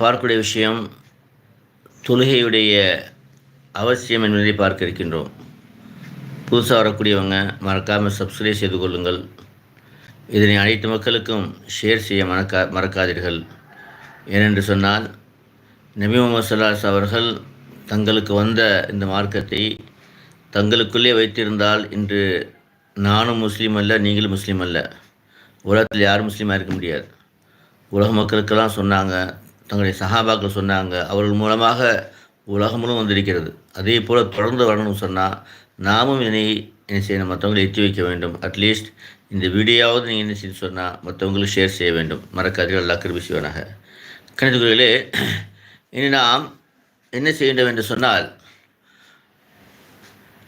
பார்க்கக்கூடிய விஷயம் தொழுகையுடைய அவசியம் என்பதை பார்க்க இருக்கின்றோம். புதுசாக வரக்கூடியவங்க மறக்காமல் சப்ஸ்கிரைப் செய்து கொள்ளுங்கள். இதனை அனைத்து மக்களுக்கும் ஷேர் செய்ய மறக்கா மறக்காதீர்கள். ஏனென்று சொன்னால் நபி முகமது சல்லாஸ் அவர்கள் தங்களுக்கு வந்த இந்த மார்க்கத்தை தங்களுக்குள்ளே வைத்திருந்தால் இன்று நானும் முஸ்லீம் அல்ல நீங்களும் முஸ்லீம் அல்ல. உலகத்தில் யாரும் முஸ்லீமாக இருக்க முடியாது. உலக மக்களுக்கெல்லாம் சொன்னாங்க தங்களுடைய சஹாபாக்கள் சொன்னாங்க அவர்கள் மூலமாக உலகமும் வந்திருக்கிறது. அதே போல் தொடர்ந்து வரணும்னு சொன்னால் நாமும் என்னை என்ன செய்யணும் மற்றவங்களை எத்தி வைக்க வேண்டும். அட்லீஸ்ட் இந்த வீடியோவாவது நீங்கள் என்ன செய்ய சொன்னால் மற்றவங்களுக்கு ஷேர் செய்ய வேண்டும். மறக்காதீர்கள் அல்லா கிருபி செய்வனாக கணிதகுரிகளே இனி நாம் என்ன செய்ய வேண்டும் என்று சொன்னால்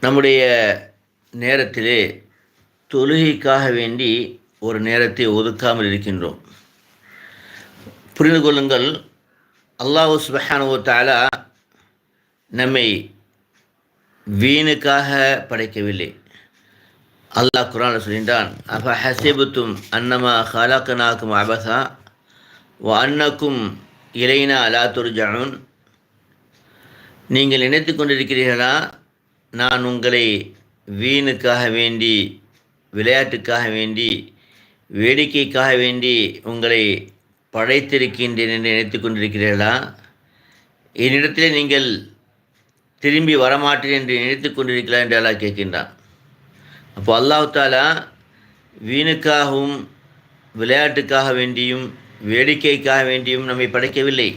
நம்முடைய நேரத்திலே தொழுகைக்காக வேண்டி ஒரு நேரத்தை ஒதுக்காமல் இருக்கின்றோம். புரிந்து கொள்ளுங்கள் அல்லாஹு சுபஹானுவ தாலா நம்மை வீணுக்காக படைக்கவில்லை. அல்லாஹ் குரான் சொல்கின்றான் அப்ப ஹசிபுத்தும் அன்னமா ஹலாக்கனாக்கும் அபசா வ அன்னக்கும் இலைனா அலா துர்ஜானுன் நீங்கள் நினைத்து கொண்டிருக்கிறீர்களா நான் உங்களை வீணுக்காக வேண்டி விளையாட்டுக்காக வேண்டி வேடிக்கைக்காக வேண்டி உங்களை படைத்திருக்கின்றேன் என்று நினைத்து கொண்டிருக்கிறீர்களா? என்னிடத்தில் நீங்கள் திரும்பி வரமாட்டேன் என்று நினைத்து கொண்டிருக்கலாம் என்று அல்லா கேட்கின்றான். அப்போ அல்லாஹ் தாலா வீணுக்காகவும் விளையாட்டுக்காக வேண்டியும் வேடிக்கைக்காக வேண்டியும் நம்மை படைக்கவில்லை.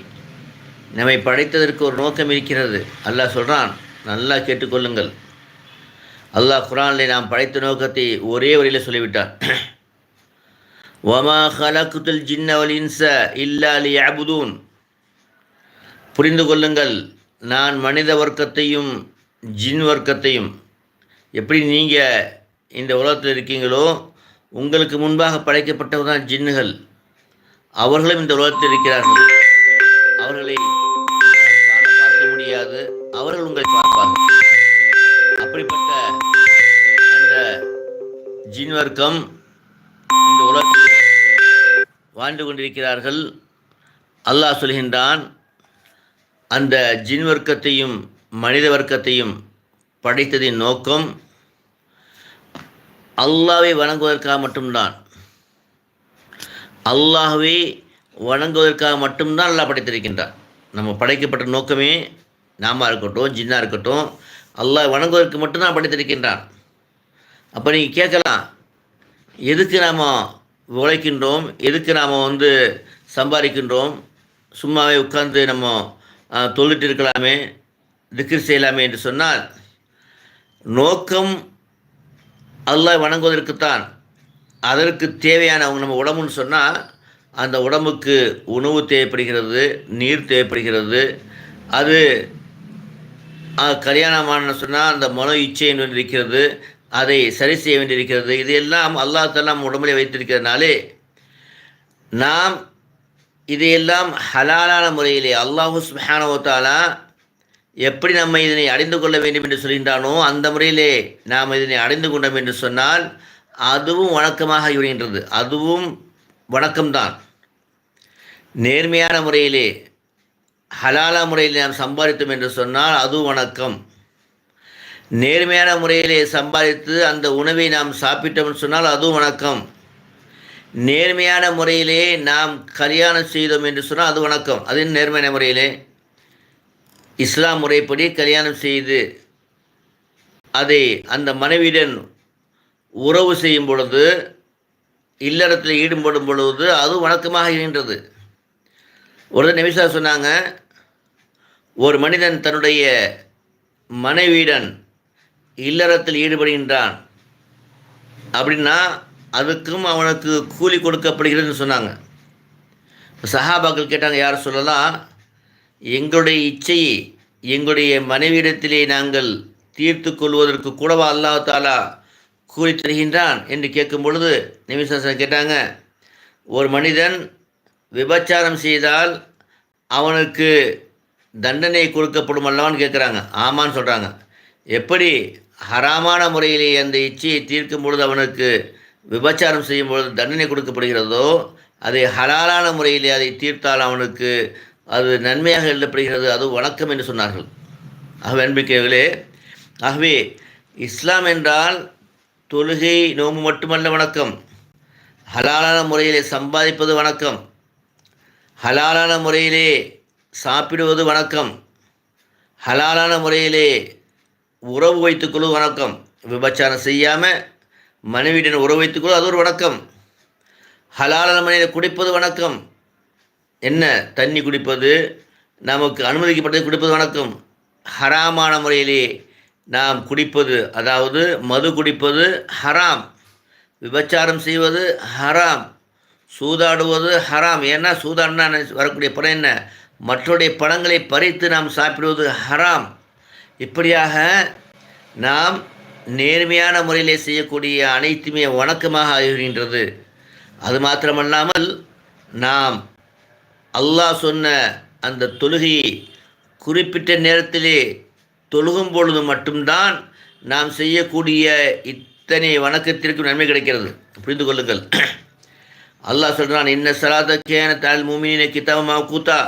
நம்மை படைத்ததற்கு ஒரு நோக்கம் இருக்கிறது. அல்லாஹ் சொல்கிறான் நல்லா கேட்டுக்கொள்ளுங்கள். அல்லாஹ் குரானில் நாம் படைத்த நோக்கத்தை ஒரே வழியில் சொல்லிவிட்டான். வமா ஹலக்குத்துல் ஜின்னவல் இன்ச இல்லா லியபுதூன் புரிந்து கொள்ளுங்கள் நான் மனித வர்க்கத்தையும் ஜின் வர்க்கத்தையும். எப்படி நீங்கள் இந்த உலகத்தில் இருக்கீங்களோ உங்களுக்கு முன்பாக படைக்கப்பட்டவர் தான் ஜின்னுகள் அவர்களும் இந்த உலகத்தில் இருக்கிறார்கள். அவர்களை பார்க்க முடியாது. அவர்கள் உங்களை பார்ப்பார்கள். அப்படிப்பட்ட அந்த ஜின் வர்க்கம் இந்த உலகத்தில் வாழ்ந்து கொண்டிருக்கிறார்கள். அல்லாஹ் சொல்கின்றான் அந்த ஜின் வர்க்கத்தையும் மனித வர்க்கத்தையும் படைத்ததின் நோக்கம் அல்லாவை வணங்குவதற்காக மட்டும்தான். அல்லாஹுவை வணங்குவதற்காக மட்டும்தான் அல்லாஹ் படைத்திருக்கின்றான். நம்ம படைக்கப்பட்ட நோக்கமே நாம இருக்கட்டும் ஜின்னா இருக்கட்டும் அல்லாஹ் வணங்குவதற்கு மட்டும்தான் படைத்திருக்கின்றான். அப்போ நீங்கள் கேட்கலாம் எதுக்கு நாம் உழைக்கின்றோம். எதுக்கு நாம் வந்து சம்பாதிக்கின்றோம்? சும்மாவே உட்கார்ந்து நம்ம தொழிட்டு இருக்கலாமே திக்ர் செய்யலாமே என்று சொன்னால் நோக்கம் அல்லாஹ் வணங்குவதற்குத்தான் அதற்கு தேவையான அவங்க நம்ம உடம்புன்னு சொன்னால் அந்த உடம்புக்கு உணவு தேவைப்படுகிறது நீர் தேவைப்படுகிறது. அது கல்யாணமான சொன்னால் அந்த மன இச்சை என்று இருக்கிறது. அதை சரி செய்ய வேண்டியிருக்கிறது. இதையெல்லாம் அல்லாஹ் தலாம் உடம்புல வைத்திருக்கிறதுனாலே நாம் இதையெல்லாம் ஹலாலான முறையிலே அல்லாஹு சுஹானவத்தாலா எப்படி நம்ம இதனை அடைந்து கொள்ள வேண்டும் என்று சொல்கின்றானோ அந்த முறையிலே நாம் இதனை அடைந்து கொண்டோம் என்று சொன்னால் அதுவும் வணக்கமாக வருகின்றது அதுவும் வணக்கம்தான் நேர்மையான முறையிலே ஹலாலா முறையில் நாம் சம்பாதித்தோம் என்று சொன்னால் அதுவும் வணக்கம். நேர்மையான முறையிலே சம்பாதித்து அந்த உணவை நாம் சாப்பிட்டோம்னு சொன்னால் அதுவும் வணக்கம். நேர்மையான முறையிலே நாம் கல்யாணம் செய்தோம் என்று சொன்னால் அது வணக்கம். அது நேர்மையான முறையிலே? இஸ்லாம் முறைப்படி கல்யாணம் செய்து அதை அந்த மனைவியுடன் உறவு செய்யும் பொழுது இல்லறத்தில் ஈடுபடும் பொழுது அது வணக்கமாக இருக்கின்றது. ஒரு நிமிஷம் சொன்னாங்க ஒரு மனிதன் தன்னுடைய மனைவியுடன் இல்லறத்தில் ஈடுபடுகின்றான். அப்படின்னா அதுக்கும் அவனுக்கு கூலி கொடுக்கப்படுகிறதுன்னு சொன்னாங்க. சஹாபாக்கள் கேட்டாங்க யார் சொல்லலாம் எங்களுடைய இச்சையை எங்களுடைய மனைவியிடத்திலே நாங்கள் தீர்த்து கொள்வதற்கு கூடவா அல்லாஹ் தாலா கூலி தருகின்றான்? என்று கேட்கும் பொழுது நிமிஷம் கேட்டாங்க ஒரு மனிதன் விபச்சாரம் செய்தால் அவனுக்கு தண்டனை கொடுக்கப்படும் அல்லவான்னு கேட்குறாங்க. ஆமான்னு சொல்கிறாங்க எப்படி? ஹராமான முறையிலே அந்த இச்சையை தீர்க்கும் பொழுது அவனுக்கு விபச்சாரம் செய்யும் பொழுது தண்டனை கொடுக்கப்படுகிறதோ அதை ஹலாலான முறையிலே அதை தீர்த்தால் அவனுக்கு அது நன்மையாக எழுதப்படுகிறது அது வணக்கம் என்று சொன்னார்கள். ஆகவே அன்பிக்கைகளே ஆகவே இஸ்லாம் என்றால் தொழுகை நோம்பு மட்டுமல்ல வணக்கம். ஹலாலான முறையிலே சம்பாதிப்பது வணக்கம். ஹலாலான முறையிலே சாப்பிடுவது வணக்கம். ஹலாலான முறையிலே உறவு வைத்துக்கொள்வது வணக்கம். விபச்சாரம் செய்யாமல் மனைவியுடன் உறவு வைத்துக்கொள்வது அது ஒரு வணக்கம். ஹலாலான முறையில் குடிப்பது வணக்கம். என்ன? தண்ணி குடிப்பது நமக்கு அனுமதிக்கப்பட்டது குடிப்பது வணக்கம். ஹராமான முறையிலே நாம் குடிப்பது அதாவது மது குடிப்பது ஹராம். விபச்சாரம் செய்வது ஹராம். சூதாடுவது ஹராம். ஏன்னா சூதாடினா வரக்கூடிய படம் என்ன? மற்றவருடைய பணங்களை பறித்து நாம் சாப்பிடுவது ஹராம். இப்படியாக நாம் நேர்மையான முறையிலே செய்யக்கூடிய அனைத்துமே வணக்கமாக ஆகிவிடுகின்றது அது மாத்திரமல்லாமல் நாம் அல்லாஹ் சொன்ன அந்த தொழுகையை குறிப்பிட்ட நேரத்திலே தொழுகும் பொழுது மட்டும்தான் நாம் செய்யக்கூடிய இத்தனை வணக்கத்திற்கும் நன்மை கிடைக்கிறது. புரிந்து கொள்ளுங்கள். அல்லாஹ் சொல்கிறான் இன்ன சலாத கேன தால் மூமினின கிதாபமாக கூத்தா.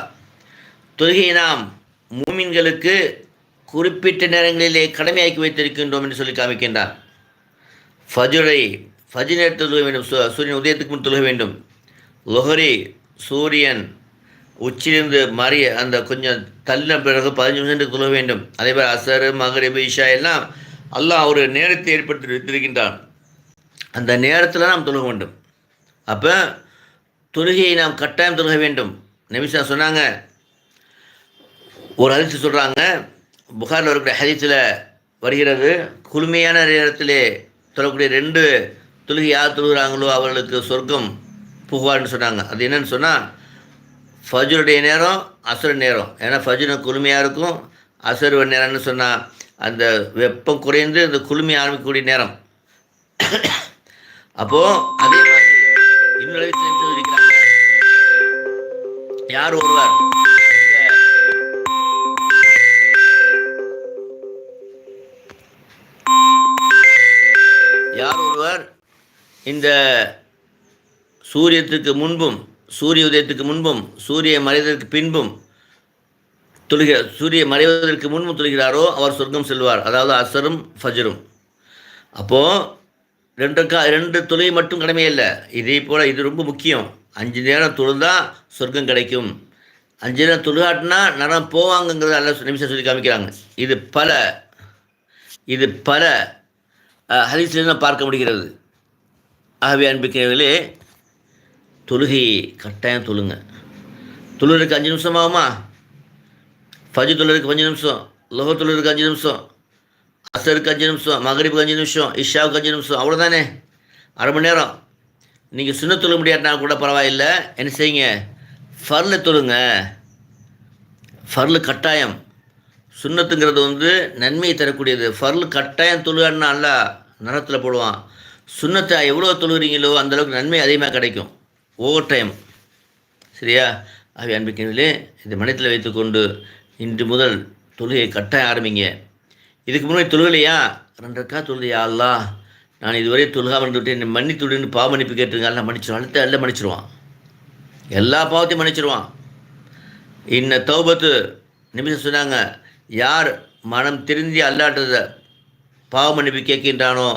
தொழுகை நாம் மூமின்களுக்கு குறிப்பிட்ட நேரங்களிலே கடமையாக்கி வைத்திருக்கின்றோம் என்று சொல்லி காமிக்கின்றார். ஃபஜுரை ஃபஜு நேரத்தில் தொழுக வேண்டும். சூரியன் உதயத்துக்கு முன் தொழுக வேண்டும். லொஹரி சூரியன் உச்சிலிருந்து மறிய அந்த கொஞ்சம் தள்ளின பிறகு பதினஞ்சு நிமிஷத்துக்கு தொழுக வேண்டும். அதே மாதிரி அசர் மகரிபு இஷா எல்லாம் அல்லாஹ் ஒரு நேரத்தை ஏற்படுத்தி வைத்திருக்கின்றான். அந்த நேரத்தில் நாம் தொழுக வேண்டும். அப்போ தொழுகையை நாம் கட்டாயம் தொழுக வேண்டும். நிமிஷம் சொன்னாங்க ஒரு அரிசி சொல்கிறாங்க புகாரில் இருக்கிற ஹதீஸில் வருகிறது குளுமையான நேரத்திலே சொல்லக்கூடிய ரெண்டு தொழுகை யார் தொழுகிறாங்களோ அவர்களுக்கு சொர்க்கம் புகார்னு சொன்னாங்க. அது என்னன்னு சொன்னால் ஃபஜருடைய நேரம் அசுர நேரம். ஏன்னா ஃபஜ்ரு குளுமையாக இருக்கும் அசுர நேரம்னு சொன்னால் அந்த வெப்பம் குறைந்து அந்த குளுமை ஆரம்பிக்கக்கூடிய நேரம். அப்போது அதே மாதிரி இன்னொரு யார் ஒருவர் யார் ஒருவர் இந்த சூரியத்துக்கு முன்பும் சூரிய உதயத்துக்கு முன்பும் சூரிய மறைவதற்கு பின்பும் தொழுக சூரிய மறைவதற்கு முன்பும் தொழுகிறாரோ அவர் சொர்க்கம் செல்வார். அதாவது அசரும் ஃபஜரும். அப்போது ரெண்டு கா ரெண்டு தொழுகை மட்டும் கடமையே இல்லை இதே போல் இது ரொம்ப முக்கியம். அஞ்சு நேரம் தொழுதா சொர்க்கம் கிடைக்கும். அஞ்சு நேரம் தொழுகாட்டினா நரம் போவாங்கங்கிறத அல்ல நிமிஷம் சொல்லி காமிக்கிறாங்க. இது பல இது பல ஹரிசிலும் பார்க்க முடிகிறது? ஆகவே அன்பிக்கிறவர்களே தொழுகையை கட்டாயம் தொழுங்க. தொழுறதுக்கு அஞ்சு நிமிஷம் ஆகுமா? ஃபஜ் தொழுறதுக்கு அஞ்சு நிமிஷம் லோக தொழுறதுக்கு அஞ்சு நிமிஷம் அசருக்கு அஞ்சு நிமிஷம் மகரிப்புக்கு அஞ்சு நிமிஷம் இஷாவுக்கு அஞ்சு நிமிஷம் அவ்வளோதானே அரை மணி நேரம். நீங்கள் சுண்ண தொழ முடியாட்டினா கூட பரவாயில்லை. என்ன செய்யுங்க? ஃபர்ல தொழுங்க. ஃபர்லு கட்டாயம். சுண்ணத்துங்கிறது வந்து நன்மையை தரக்கூடியது. ஃபர்ல் கட்டாயம் தொழுகான்னா அல்ல நரத்தில் போடுவான். சுண்ணத்தை எவ்வளோ தொழுகிறீங்களோ அந்தளவுக்கு நன்மை அதிகமாக கிடைக்கும். ஓவர் டைம் சரியா அவை அன்பிக்கவில்லை இந்த மனத்தில் வைத்துக்கொண்டு இன்று முதல் தொழுகையை கட்டாயம் ஆரம்பிங்க. இதுக்கு முன்னாடி தொழுகலையா? ரெண்டரைக்கா தொழுதையா அல்லா நான் இதுவரை தொழுகாமல் இருந்துவிட்டு என்னை மன்னித்துடுன்னு பாவ மன்னிப்பு கேட்டுருங்க. எல்லாம் மன்னிச்சிருவான். அடுத்த எல்லாம் மன்னிச்சிருவான். எல்லா பாவத்தையும் மன்னிச்சிருவான். இன்ன தௌபத்து நிமிஷம் சொன்னாங்க யார் மனம் திருந்தி அல்லாட்டத பாவ மன்னிப்பு கேட்கின்றானோ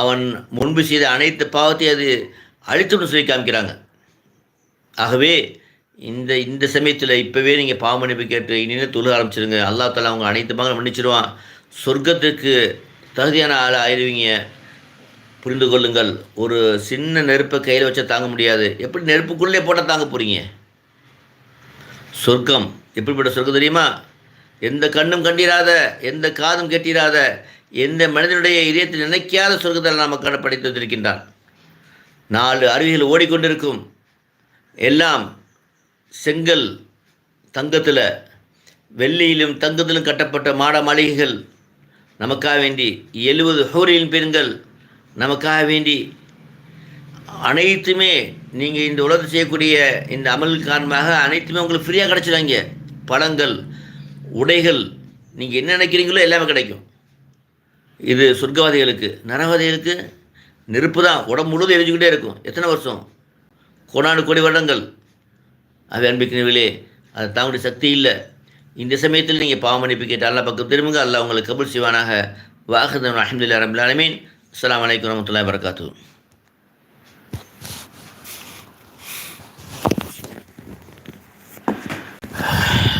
அவன் முன்பு செய்த அனைத்து பாவத்தையும் அது அழித்துன்னு சொல்லி காமிக்கிறாங்க. ஆகவே இந்த இந்த சமயத்தில் இப்போவே நீங்கள் பாவ மன்னிப்பு கேட்டு இனிமேல் தொழுக ஆரம்பிச்சிருங்க. அல்லா தாலா அவங்க அனைத்து பாங்க மன்னிச்சிருவான். சொர்க்கத்துக்கு தகுதியான ஆள் ஆயிடுவீங்க புரிந்து கொள்ளுங்கள். ஒரு சின்ன நெருப்பை கையில் வச்சா தாங்க முடியாது. எப்படி நெருப்புக்குள்ளே போட்டால் தாங்க போகிறீங்க சொர்க்கம். எப்படிப்பட்ட சொர்க்கம் தெரியுமா? எந்த கண்ணும் கண்டிராத எந்த காதும் கெட்டிராத எந்த மனிதனுடைய இதயத்தில் நினைக்காத சொர்க்கத்தை நமக்கான படைத்து வந்திருக்கின்றான். நாலு அருவிகள் ஓடிக்கொண்டிருக்கும். எல்லாம் செங்கல் தங்கத்தில் வெள்ளியிலும் தங்கத்திலும் கட்டப்பட்ட மாட மாளிகைகள். நமக்காக வேண்டி எழுபது ஹோரியின் பெண்கள் நமக்காக வேண்டி அனைத்துமே நீங்கள் இந்த உலகத்தில் செய்யக்கூடிய இந்த அமல் காரணமாக அனைத்துமே உங்களுக்கு ஃப்ரீயாக கிடச்சிடாங்க பழங்கள் உடைகள் நீங்கள் என்ன நினைக்கிறீங்களோ எல்லாமே கிடைக்கும். இது சொர்க்கவாதிகளுக்கு நரவாதிகளுக்கு நெருப்பு தான். உடம்பு முழுவதும் எரிஞ்சுக்கிட்டே இருக்கும். எத்தனை வருஷம்? கோடானு கோடி வருடங்கள். அவை அன்பிக்கிறவர்களே அது தாங்களுடைய சக்தி இல்லை. இந்த சமயத்தில் நீங்கள் பாவ மன்னிப்பு கேட்டு அல்லா பக்கம் திரும்புங்க. அல்ல உங்களுக்கு கபுல் சிவானாக வாகதன் அஹமதுல்லா ரபுல் அஸ்லாம் வலைக்கம் வரமத்துல வரகாத்தூர்